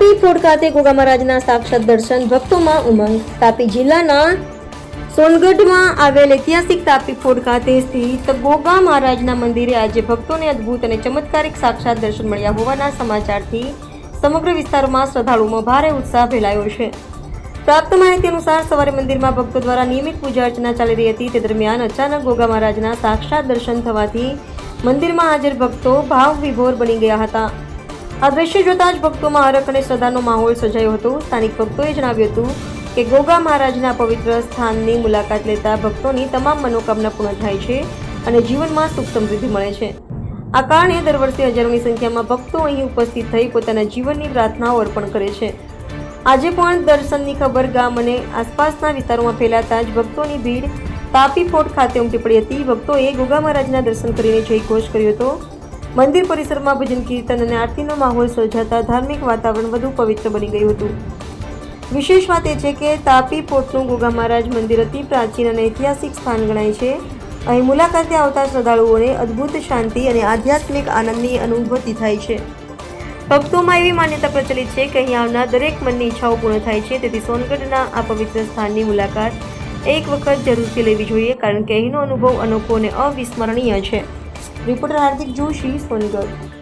Fort ખાતે ગોગા મહારાજના સાક્ષાત દર્શન, ભક્તોમાં ઉમંગ. તાપી જિલ્લાના સોનગઢમાં આવેલ ઐતિહાસિક તાપી ફોર્ટ ખાતે સ્થિત ગોગા મહારાજના મંદિરે આજે ભક્તોને અદ્ભુત અને ચમત્કારિક સાક્ષાત દર્શન મળ્યા હોવાના સમાચારથી સમગ્ર વિસ્તારમાં શ્રદ્ધાળુઓમાં ભારે ઉત્સાહ ફેલાયો છે. પ્રાપ્ત માહિતી અનુસાર સવારે મંદિરમાં ભક્તો દ્વારા નિયમિત પૂજા અર્ચના ચાલી રહી હતી. તે દરમિયાન અચાનક ગોગા મહારાજના સાક્ષાત દર્શન થવાથી મંદિરમાં હાજર ભક્તો ભાવ વિભોર બની ગયા હતા. આ દ્રશ્ય જોતા જ ભક્તોમાં હરખ અને શ્રદ્ધાનો માહોલ સર્જાયો હતો. સ્થાનિક ભક્તોએ જણાવ્યું હતું કે ગોગા મહારાજના પવિત્ર સ્થાનની મુલાકાત લેતા ભક્તોની તમામ મનોકામના પૂર્ણ થાય છે અને જીવનમાં સુખ સમૃદ્ધિ મળે છે. આ કારણે દર વર્ષે હજારોની સંખ્યામાં ભક્તો અહીં ઉપસ્થિત થઈ પોતાના જીવનની પ્રાર્થનાઓ અર્પણ કરે છે. આજે પણ દર્શનની ખબર ગામ અને આસપાસના વિસ્તારોમાં ફેલાતા જ ભક્તોની ભીડ તાપી ફોર્ટ ખાતે ઉમટી પડી હતી. ભક્તોએ ગોગા મહારાજના દર્શન કરીને જય ઘોષ કર્યો હતો. મંદિર પરિસરમાં ભજન કીર્તન અને આરતીનો માહોલ સર્જાતા ધાર્મિક વાતાવરણ વધુ પવિત્ર બની ગયું હતું. વિશેષ વાત એ છે કે તાપી પોર્ટનું ગોગા મહારાજ મંદિર અતિ પ્રાચીન અને ઐતિહાસિક સ્થાન ગણાય છે. અહીં મુલાકાતે આવતા શ્રદ્ધાળુઓને અદ્ભુત શાંતિ અને આધ્યાત્મિક આનંદની અનુભૂતિ થાય છે. ભક્તોમાં એવી માન્યતા પ્રચલિત છે કે અહીં આવનાર દરેક મનની ઈચ્છાઓ પૂર્ણ થાય છે, તેથી સોનગઢના આ પવિત્ર સ્થાનની મુલાકાત એક વખત જરૂરથી લેવી જોઈએ, કારણ કે અહીંનો અનુભવ અનોખો અને અવિસ્મરણીય છે. रिपोर्टर हार्दिक जोशी सोनगड